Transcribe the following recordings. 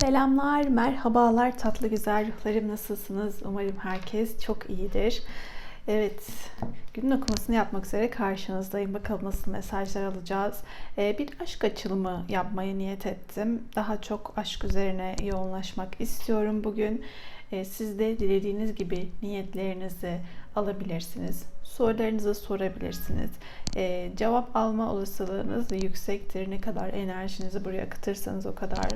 Selamlar, merhabalar tatlı güzel ruhlarım nasılsınız? Umarım herkes çok iyidir. Evet, günün okumasını yapmak üzere karşınızdayım. Bakalım nasıl mesajlar alacağız. Ee, bir aşk açılımı yapmaya niyet ettim. Daha çok aşk üzerine yoğunlaşmak istiyorum bugün. Ee, siz de dilediğiniz gibi niyetlerinizi alabilirsiniz. Sorularınızı sorabilirsiniz. Ee, cevap alma olasılığınız yüksektir. Ne kadar enerjinizi buraya akıtırsanız o kadar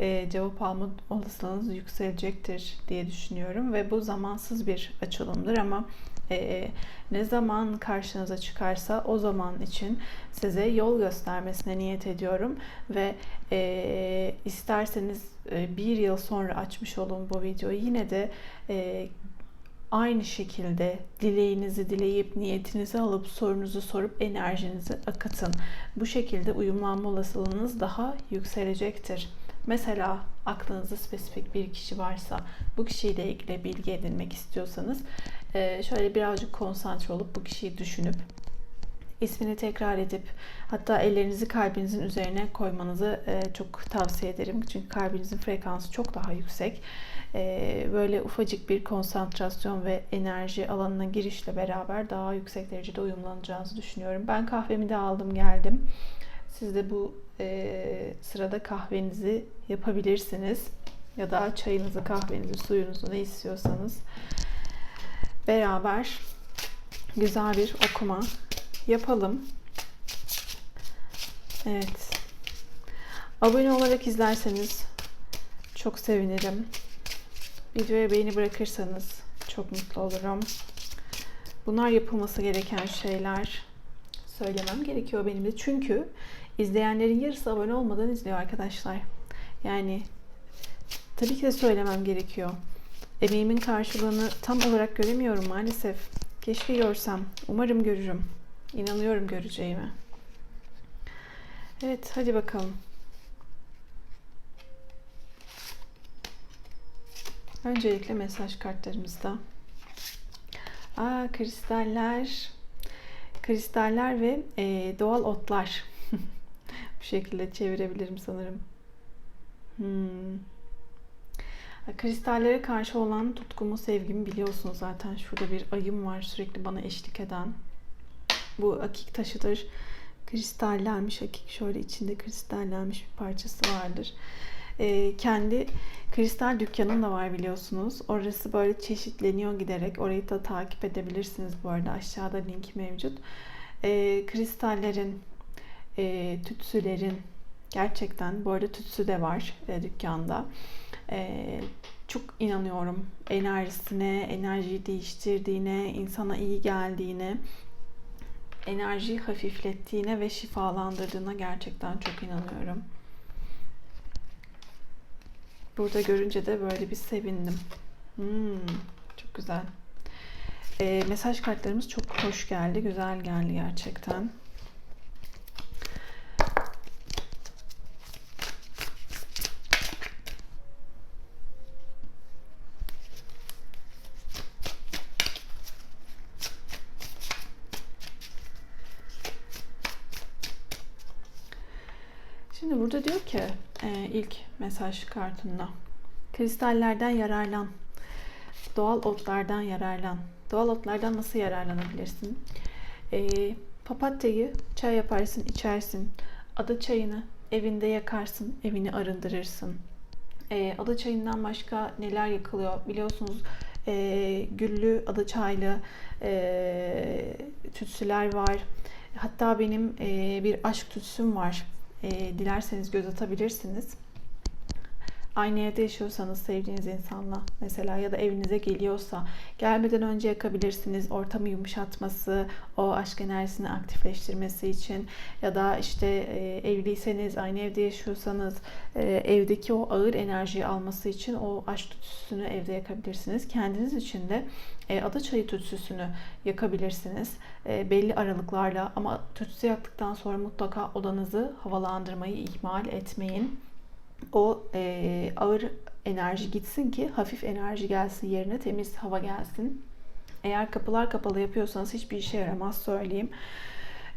e, cevap alma olasılığınız yükselecektir diye düşünüyorum. Ve bu zamansız bir açılımdır ama e, ne zaman karşınıza çıkarsa o zaman için size yol göstermesine niyet ediyorum ve e, isterseniz e, bir yıl sonra açmış olun bu videoyu yine de e, aynı şekilde dileğinizi dileyip niyetinizi alıp sorunuzu sorup enerjinizi akıtın. Bu şekilde uyumlanma olasılığınız daha yükselecektir. Mesela aklınızda spesifik bir kişi varsa bu kişiyle ilgili bilgi edinmek istiyorsanız şöyle birazcık konsantre olup bu kişiyi düşünüp ismini tekrar edip hatta ellerinizi kalbinizin üzerine koymanızı e, çok tavsiye ederim. Çünkü kalbinizin frekansı çok daha yüksek. E, böyle ufacık bir konsantrasyon ve enerji alanına girişle beraber daha yüksek derecede uyumlanacağınızı düşünüyorum. Ben kahvemi de aldım geldim. Siz de bu e, sırada kahvenizi yapabilirsiniz. Ya da çayınızı, kahvenizi, suyunuzu ne istiyorsanız beraber güzel bir okuma yapalım. Evet. Abone olarak izlerseniz çok sevinirim. Videoya beğeni bırakırsanız çok mutlu olurum. Bunlar yapılması gereken şeyler. Söylemem gerekiyor benim de. Çünkü izleyenlerin yarısı abone olmadan izliyor arkadaşlar. Yani tabii ki de söylemem gerekiyor. Emeğimin karşılığını tam olarak göremiyorum maalesef. Keşke görsem. Umarım görürüm. İnanıyorum göreceğime. Evet hadi bakalım. Öncelikle mesaj kartlarımızda. Aa, kristaller. Kristaller ve e, doğal otlar. Bu şekilde çevirebilirim sanırım. Hmm. Kristallere karşı olan tutkumu, sevgimi biliyorsunuz zaten. Şurada bir ayım var sürekli bana eşlik eden. Bu akik taşıdır. Kristallenmiş akik. Şöyle içinde kristallenmiş bir parçası vardır. Ee, kendi kristal dükkanım da var biliyorsunuz. Orası böyle çeşitleniyor giderek. Orayı da takip edebilirsiniz bu arada. Aşağıda link mevcut. Ee, kristallerin, e, tütsülerin gerçekten bu arada tütsü de var e, dükkanda. E, çok inanıyorum enerjisine, enerjiyi değiştirdiğine, insana iyi geldiğine enerjiyi hafiflettiğine ve şifalandırdığına gerçekten çok inanıyorum. Burada görünce de böyle bir sevindim. Hmm, çok güzel. E, mesaj kartlarımız çok hoş geldi, güzel geldi gerçekten. Şimdi burada diyor ki e, ilk mesaj kartında kristallerden yararlan, doğal otlardan yararlan. Doğal otlardan nasıl yararlanabilirsin? E, papatyayı çay yaparsın, içersin. Ada çayını evinde yakarsın, evini arındırırsın. E, ada çayından başka neler yakılıyor biliyorsunuz. E, güllü, ada çaylı e, tütsüler var. Hatta benim e, bir aşk tütsüm var e, dilerseniz göz atabilirsiniz. Aynı evde yaşıyorsanız sevdiğiniz insanla mesela ya da evinize geliyorsa gelmeden önce yakabilirsiniz. Ortamı yumuşatması, o aşk enerjisini aktifleştirmesi için ya da işte e, evliyseniz, aynı evde yaşıyorsanız e, evdeki o ağır enerjiyi alması için o aşk tütsüsünü evde yakabilirsiniz. Kendiniz için de e, ada çayı tütsüsünü yakabilirsiniz. E, belli aralıklarla ama tütsü yaktıktan sonra mutlaka odanızı havalandırmayı ihmal etmeyin o e, ağır enerji gitsin ki hafif enerji gelsin yerine temiz hava gelsin. Eğer kapılar kapalı yapıyorsanız hiçbir işe yaramaz söyleyeyim.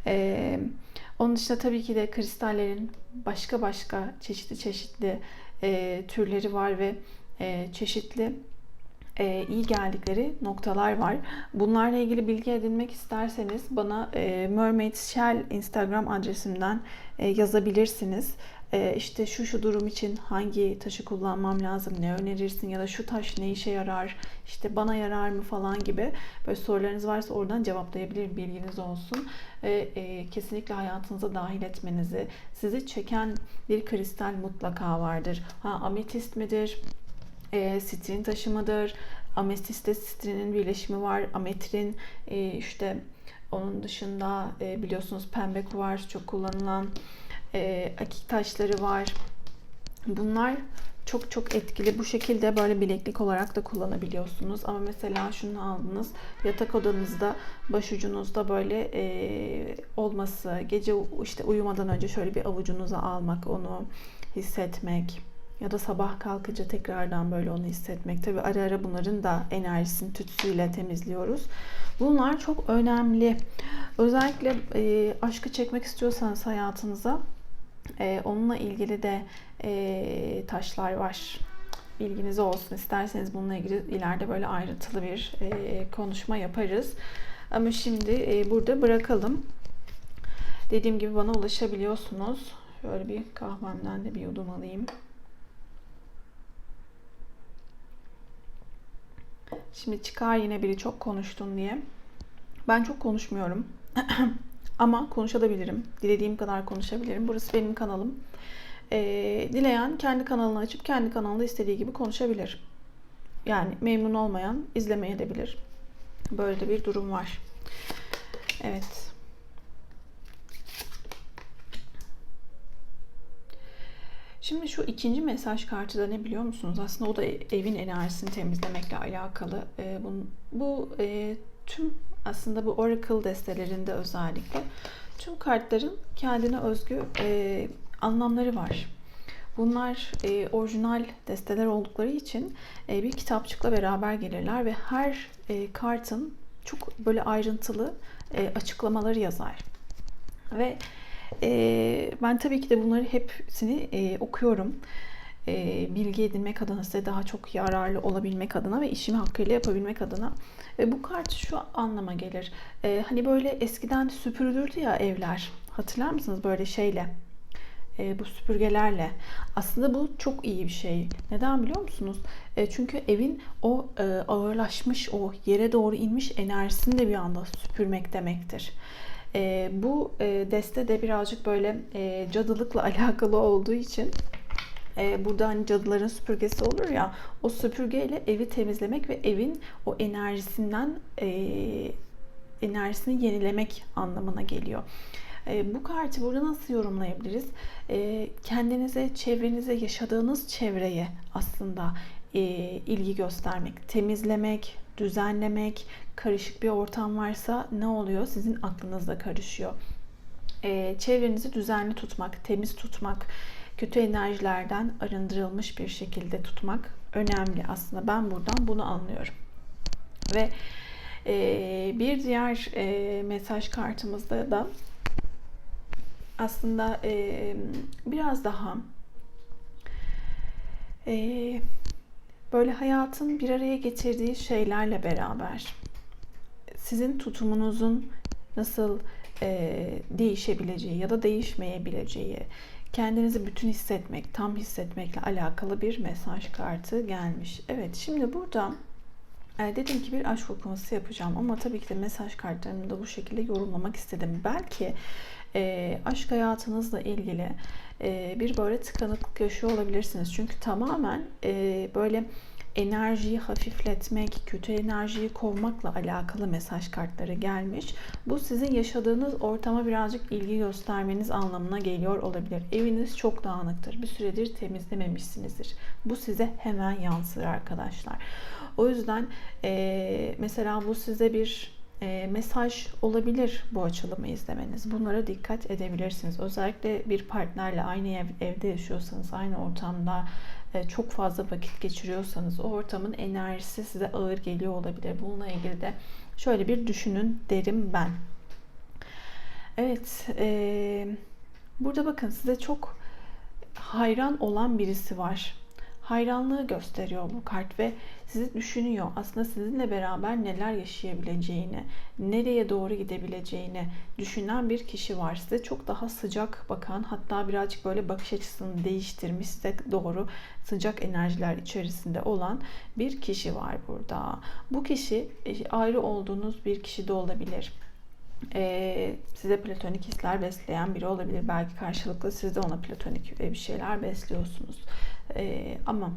E, Onun dışında tabii ki de kristallerin başka başka çeşitli çeşitli e, türleri var ve e, çeşitli e, iyi geldikleri noktalar var. Bunlarla ilgili bilgi edinmek isterseniz bana e, Mermaid Shell Instagram adresimden e, yazabilirsiniz. E, işte şu şu durum için hangi taşı kullanmam lazım, ne önerirsin ya da şu taş ne işe yarar, işte bana yarar mı falan gibi böyle sorularınız varsa oradan cevaplayabilirim bilginiz olsun. E, e, kesinlikle hayatınıza dahil etmenizi, sizi çeken bir kristal mutlaka vardır. Ha ametist midir? e, sitrin taşı mıdır? Ametiste sitrinin birleşimi var. Ametrin e, işte onun dışında e, biliyorsunuz pembe kuvars çok kullanılan e, akik taşları var. Bunlar çok çok etkili. Bu şekilde böyle bileklik olarak da kullanabiliyorsunuz. Ama mesela şunu aldınız. Yatak odanızda başucunuzda böyle e, olması, gece işte uyumadan önce şöyle bir avucunuza almak, onu hissetmek ya da sabah kalkınca tekrardan böyle onu hissetmek. Tabi ara ara bunların da enerjisini tütsüyle temizliyoruz. Bunlar çok önemli. Özellikle e, aşkı çekmek istiyorsanız hayatınıza e, onunla ilgili de e, taşlar var. Bilginiz olsun. İsterseniz bununla ilgili ileride böyle ayrıntılı bir e, konuşma yaparız. Ama şimdi e, burada bırakalım. Dediğim gibi bana ulaşabiliyorsunuz. Şöyle bir kahvemden de bir yudum alayım. Şimdi çıkar yine biri çok konuştun diye. Ben çok konuşmuyorum. Ama konuşabilirim. Dilediğim kadar konuşabilirim. Burası benim kanalım. Ee, dileyen kendi kanalını açıp kendi kanalında istediği gibi konuşabilir. Yani memnun olmayan izlemeyebilir. Böyle de bir durum var. Evet. Şimdi şu ikinci mesaj kartı da ne biliyor musunuz? Aslında o da evin enerjisini temizlemekle alakalı. E, bu bu e, tüm aslında bu Oracle destelerinde özellikle tüm kartların kendine özgü e, anlamları var. Bunlar e, orijinal desteler oldukları için e, bir kitapçıkla beraber gelirler ve her e, kartın çok böyle ayrıntılı e, açıklamaları yazar. Ve e, ben tabii ki de bunları hepsini e, okuyorum. E, bilgi edinmek adına size daha çok yararlı olabilmek adına ve işimi hakkıyla yapabilmek adına. Ve bu kart şu anlama gelir. E, hani böyle eskiden süpürülürdü ya evler. Hatırlar mısınız böyle şeyle? E, bu süpürgelerle. Aslında bu çok iyi bir şey. Neden biliyor musunuz? E, çünkü evin o e, ağırlaşmış, o yere doğru inmiş enerjisini de bir anda süpürmek demektir. E, bu e, deste de birazcık böyle e, cadılıkla alakalı olduğu için e, burada hani cadıların süpürgesi olur ya o süpürgeyle evi temizlemek ve evin o enerjisinden e, enerjisini yenilemek anlamına geliyor. E, bu kartı burada nasıl yorumlayabiliriz? E, kendinize, çevrenize, yaşadığınız çevreye aslında e, ilgi göstermek, temizlemek, düzenlemek, karışık bir ortam varsa ne oluyor? Sizin aklınızda karışıyor. E, çevrenizi düzenli tutmak, temiz tutmak, kötü enerjilerden arındırılmış bir şekilde tutmak önemli aslında. Ben buradan bunu anlıyorum. Ve e, bir diğer e, mesaj kartımızda da aslında e, biraz daha e, böyle hayatın bir araya getirdiği şeylerle beraber sizin tutumunuzun nasıl e, değişebileceği ya da değişmeyebileceği, kendinizi bütün hissetmek, tam hissetmekle alakalı bir mesaj kartı gelmiş. Evet, şimdi burada e, dedim ki bir aşk okuması yapacağım ama tabii ki de mesaj kartlarını da bu şekilde yorumlamak istedim. Belki e, aşk hayatınızla ilgili e, bir böyle tıkanıklık yaşıyor olabilirsiniz. Çünkü tamamen e, böyle enerjiyi hafifletmek, kötü enerjiyi kovmakla alakalı mesaj kartları gelmiş. Bu sizin yaşadığınız ortama birazcık ilgi göstermeniz anlamına geliyor olabilir. Eviniz çok dağınıktır. Bir süredir temizlememişsinizdir. Bu size hemen yansır arkadaşlar. O yüzden e, mesela bu size bir e, mesaj olabilir bu açılımı izlemeniz. Bunlara dikkat edebilirsiniz. Özellikle bir partnerle aynı ev, evde yaşıyorsanız, aynı ortamda çok fazla vakit geçiriyorsanız o ortamın enerjisi size ağır geliyor olabilir. Bununla ilgili de şöyle bir düşünün derim ben. Evet, e, burada bakın size çok hayran olan birisi var. Hayranlığı gösteriyor bu kart ve sizi düşünüyor. Aslında sizinle beraber neler yaşayabileceğini, nereye doğru gidebileceğini düşünen bir kişi var. Size çok daha sıcak bakan, hatta birazcık böyle bakış açısını değiştirmiş, size doğru sıcak enerjiler içerisinde olan bir kişi var burada. Bu kişi e, ayrı olduğunuz bir kişi de olabilir e, size platonik hisler besleyen biri olabilir. Belki karşılıklı siz de ona platonik bir şeyler besliyorsunuz. E, ama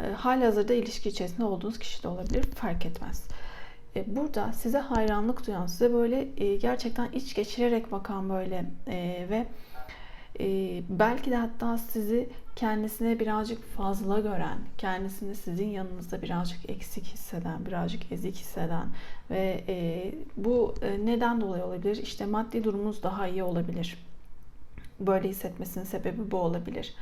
e, hali hazırda ilişki içerisinde olduğunuz kişi de olabilir. Fark etmez. E, burada size hayranlık duyan, size böyle e, gerçekten iç geçirerek bakan böyle e, ve e, belki de hatta sizi kendisine birazcık fazla gören, kendisini sizin yanınızda birazcık eksik hisseden, birazcık ezik hisseden ve e, bu e, neden dolayı olabilir? İşte maddi durumunuz daha iyi olabilir. Böyle hissetmesinin sebebi bu olabilir.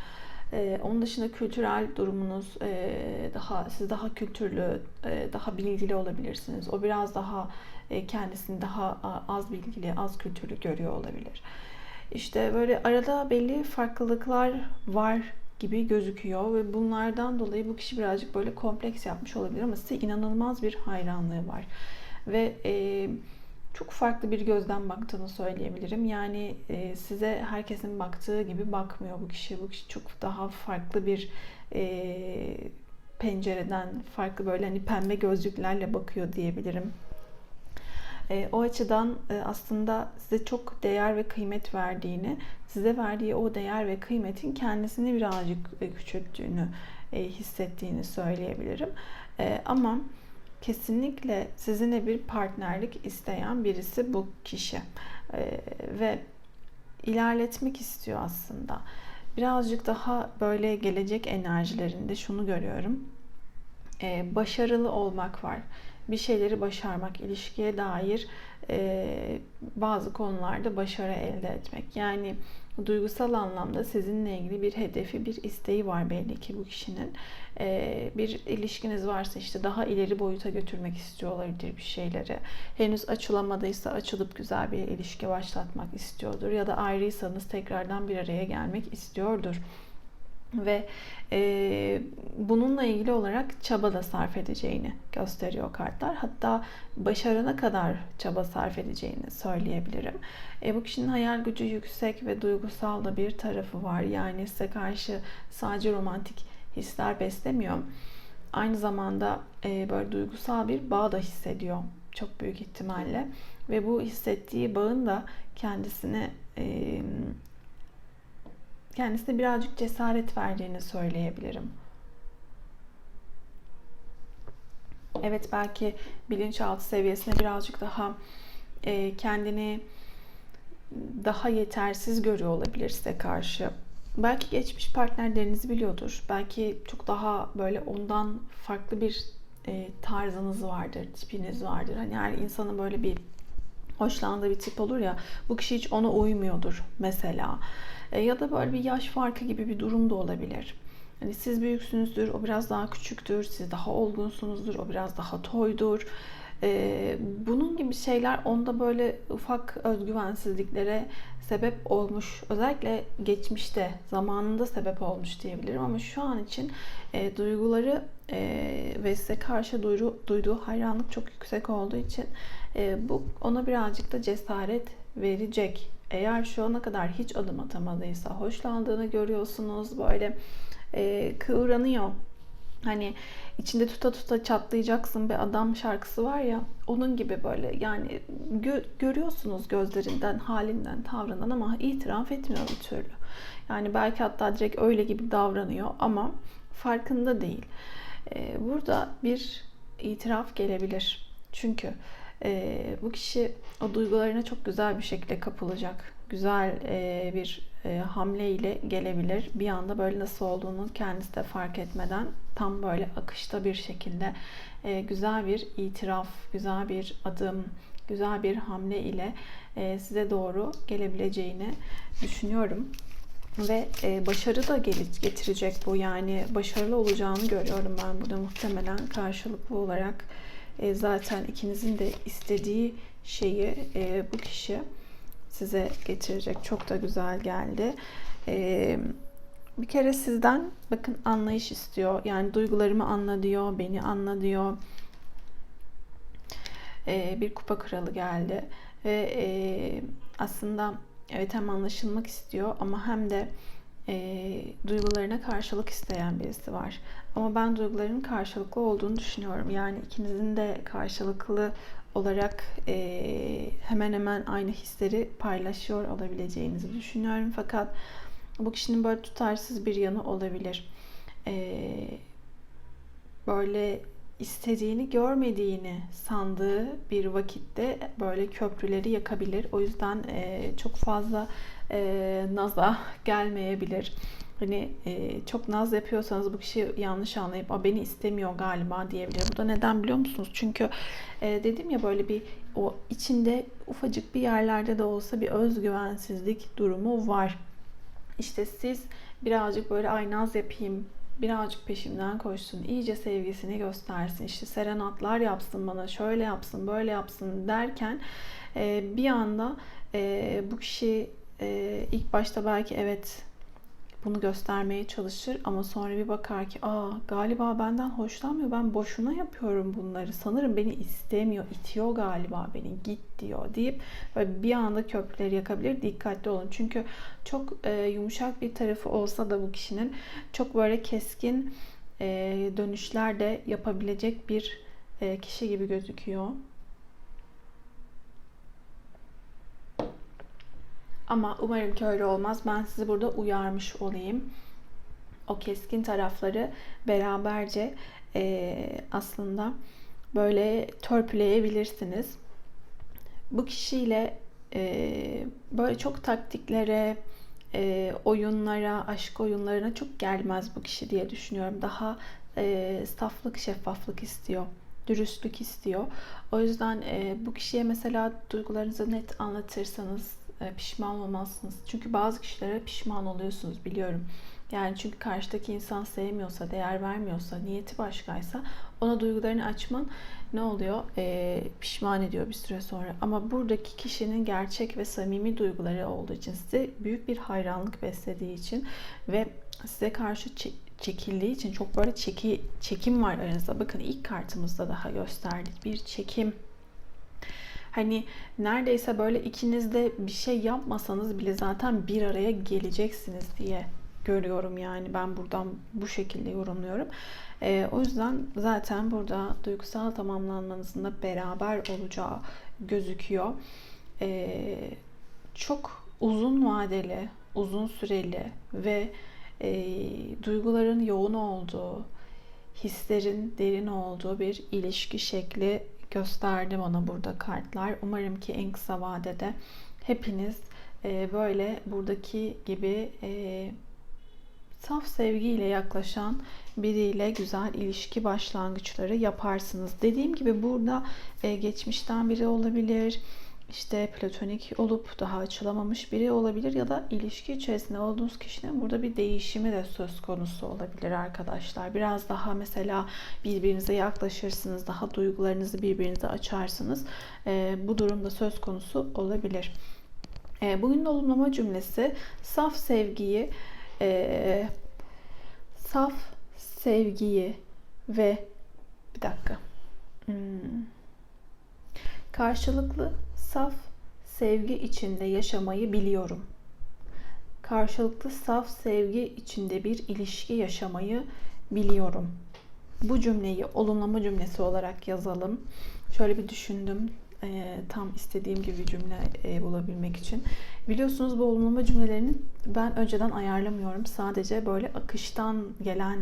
Ee, onun dışında kültürel durumunuz e, daha siz daha kültürlü, e, daha bilgili olabilirsiniz. O biraz daha e, kendisini daha az bilgili, az kültürlü görüyor olabilir. İşte böyle arada belli farklılıklar var gibi gözüküyor ve bunlardan dolayı bu kişi birazcık böyle kompleks yapmış olabilir ama size inanılmaz bir hayranlığı var. Ve e, çok farklı bir gözden baktığını söyleyebilirim. Yani e, size herkesin baktığı gibi bakmıyor bu kişi. Bu kişi çok daha farklı bir e, pencereden, farklı böyle hani pembe gözlüklerle bakıyor diyebilirim. E, o açıdan e, aslında size çok değer ve kıymet verdiğini, size verdiği o değer ve kıymetin kendisini birazcık e, küçülttüğünü e, hissettiğini söyleyebilirim. E, ama kesinlikle sizinle bir partnerlik isteyen birisi bu kişi e, ve ilerletmek istiyor aslında. Birazcık daha böyle gelecek enerjilerinde şunu görüyorum. Ee, başarılı olmak var bir şeyleri başarmak, ilişkiye dair e, bazı konularda başarı elde etmek. Yani duygusal anlamda sizinle ilgili bir hedefi, bir isteği var belli ki bu kişinin. E, bir ilişkiniz varsa işte daha ileri boyuta götürmek istiyor olabilir bir şeyleri. Henüz açılamadıysa açılıp güzel bir ilişki başlatmak istiyordur. Ya da ayrıysanız tekrardan bir araya gelmek istiyordur ve e, bununla ilgili olarak çaba da sarf edeceğini gösteriyor kartlar. Hatta başarana kadar çaba sarf edeceğini söyleyebilirim. E, bu kişinin hayal gücü yüksek ve duygusal da bir tarafı var. Yani size karşı sadece romantik hisler beslemiyor. Aynı zamanda e, böyle duygusal bir bağ da hissediyor çok büyük ihtimalle. Ve bu hissettiği bağın da kendisine e, kendisine birazcık cesaret verdiğini söyleyebilirim. Evet belki bilinçaltı seviyesine birazcık daha e, kendini daha yetersiz görüyor olabilir size karşı. Belki geçmiş partnerlerinizi biliyordur. Belki çok daha böyle ondan farklı bir e, tarzınız vardır, tipiniz vardır. Hani her insanın böyle bir hoşlandığı bir tip olur ya. Bu kişi hiç ona uymuyordur mesela. E, ya da böyle bir yaş farkı gibi bir durum da olabilir. Hani siz büyüksünüzdür, o biraz daha küçüktür, siz daha olgunsunuzdur, o biraz daha toydur. Ee, bunun gibi şeyler onda böyle ufak özgüvensizliklere sebep olmuş. Özellikle geçmişte, zamanında sebep olmuş diyebilirim ama şu an için e, duyguları e, ve size karşı duyru, duyduğu hayranlık çok yüksek olduğu için e, bu ona birazcık da cesaret verecek eğer şu ana kadar hiç adım atamadıysa, hoşlandığını görüyorsunuz, böyle e, kıvranıyor. Hani içinde tuta tuta çatlayacaksın bir adam şarkısı var ya onun gibi böyle yani gö- görüyorsunuz gözlerinden, halinden, tavrından ama itiraf etmiyor bir türlü. Yani belki hatta direkt öyle gibi davranıyor ama farkında değil. Ee, burada bir itiraf gelebilir. Çünkü e, bu kişi o duygularına çok güzel bir şekilde kapılacak. Güzel e, bir e, hamle ile gelebilir. Bir anda böyle nasıl olduğunu kendisi de fark etmeden tam böyle akışta bir şekilde e, güzel bir itiraf, güzel bir adım, güzel bir hamle ile e, size doğru gelebileceğini düşünüyorum. Ve e, başarı da getirecek bu. Yani başarılı olacağını görüyorum ben burada muhtemelen karşılıklı olarak. E, zaten ikinizin de istediği şeyi e, bu kişi size getirecek. Çok da güzel geldi. Ee, bir kere sizden bakın anlayış istiyor. Yani duygularımı anla diyor, beni anla diyor. Ee, bir kupa kralı geldi. Ve e, aslında evet hem anlaşılmak istiyor ama hem de e, duygularına karşılık isteyen birisi var. Ama ben duyguların karşılıklı olduğunu düşünüyorum. Yani ikinizin de karşılıklı olarak e, hemen hemen aynı hisleri paylaşıyor olabileceğinizi düşünüyorum. Fakat bu kişinin böyle tutarsız bir yanı olabilir. E, böyle istediğini görmediğini sandığı bir vakitte böyle köprüleri yakabilir. O yüzden e, çok fazla e, naza gelmeyebilir. Hani e, çok naz yapıyorsanız bu kişi yanlış anlayıp A, beni istemiyor galiba diyebilir. Bu da neden biliyor musunuz? Çünkü e, dedim ya böyle bir o içinde ufacık bir yerlerde de olsa bir özgüvensizlik durumu var. İşte siz birazcık böyle ay naz yapayım, birazcık peşimden koşsun, iyice sevgisini göstersin, işte serenatlar yapsın bana, şöyle yapsın, böyle yapsın derken e, bir anda e, bu kişi e, ilk başta belki evet bunu göstermeye çalışır ama sonra bir bakar ki aa galiba benden hoşlanmıyor ben boşuna yapıyorum bunları. Sanırım beni istemiyor itiyor galiba beni git diyor deyip böyle bir anda köprüleri yakabilir. Dikkatli olun. Çünkü çok e, yumuşak bir tarafı olsa da bu kişinin çok böyle keskin e, dönüşler de yapabilecek bir e, kişi gibi gözüküyor. Ama umarım ki öyle olmaz. Ben sizi burada uyarmış olayım. O keskin tarafları beraberce e, aslında böyle törpüleyebilirsiniz. Bu kişiyle e, böyle çok taktiklere, e, oyunlara, aşk oyunlarına çok gelmez bu kişi diye düşünüyorum. Daha e, saflık, şeffaflık istiyor dürüstlük istiyor. O yüzden e, bu kişiye mesela duygularınızı net anlatırsanız pişman olmazsınız. Çünkü bazı kişilere pişman oluyorsunuz biliyorum. Yani çünkü karşıdaki insan sevmiyorsa, değer vermiyorsa, niyeti başkaysa ona duygularını açman ne oluyor? E, pişman ediyor bir süre sonra. Ama buradaki kişinin gerçek ve samimi duyguları olduğu için size büyük bir hayranlık beslediği için ve size karşı çekildiği için çok böyle çeki, çekim var aranızda. Bakın ilk kartımızda daha gösterdik. Bir çekim Hani neredeyse böyle ikiniz de bir şey yapmasanız bile zaten bir araya geleceksiniz diye görüyorum yani ben buradan bu şekilde yorumluyorum. E, o yüzden zaten burada duygusal tamamlanmanızın da beraber olacağı gözüküyor. E, çok uzun vadeli, uzun süreli ve e, duyguların yoğun olduğu, hislerin derin olduğu bir ilişki şekli gösterdi bana burada kartlar. Umarım ki en kısa vadede hepiniz e, böyle buradaki gibi e, saf sevgiyle yaklaşan biriyle güzel ilişki başlangıçları yaparsınız. Dediğim gibi burada e, geçmişten biri olabilir işte platonik olup daha açılamamış biri olabilir ya da ilişki içerisinde olduğunuz kişinin burada bir değişimi de söz konusu olabilir arkadaşlar. Biraz daha mesela birbirinize yaklaşırsınız, daha duygularınızı birbirinize açarsınız. E, bu durumda söz konusu olabilir. E, bugün olumlama cümlesi saf sevgiyi e, saf sevgiyi ve bir dakika hmm. karşılıklı saf sevgi içinde yaşamayı biliyorum. Karşılıklı saf sevgi içinde bir ilişki yaşamayı biliyorum. Bu cümleyi olumlama cümlesi olarak yazalım. Şöyle bir düşündüm. E, tam istediğim gibi cümle e, bulabilmek için. Biliyorsunuz bu olumlama cümlelerini ben önceden ayarlamıyorum. Sadece böyle akıştan gelen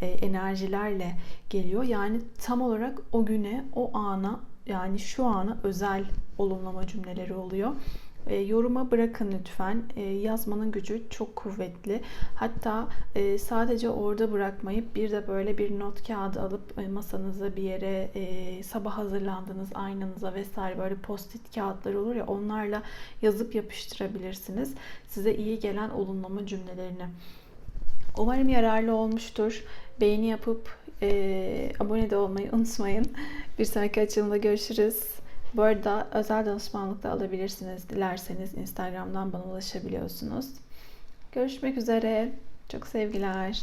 e, enerjilerle geliyor. Yani tam olarak o güne, o ana yani şu ana özel olumlama cümleleri oluyor. E, yoruma bırakın lütfen. E, yazmanın gücü çok kuvvetli. Hatta e, sadece orada bırakmayıp bir de böyle bir not kağıdı alıp e, masanıza bir yere e, sabah hazırlandığınız aynanıza vesaire böyle post-it kağıtlar olur ya onlarla yazıp yapıştırabilirsiniz. Size iyi gelen olumlama cümlelerini. Umarım yararlı olmuştur. Beğeni yapıp e, abone de olmayı unutmayın. Bir sonraki açılımda görüşürüz. Bu arada özel danışmanlık da alabilirsiniz. Dilerseniz Instagram'dan bana ulaşabiliyorsunuz. Görüşmek üzere. Çok sevgiler.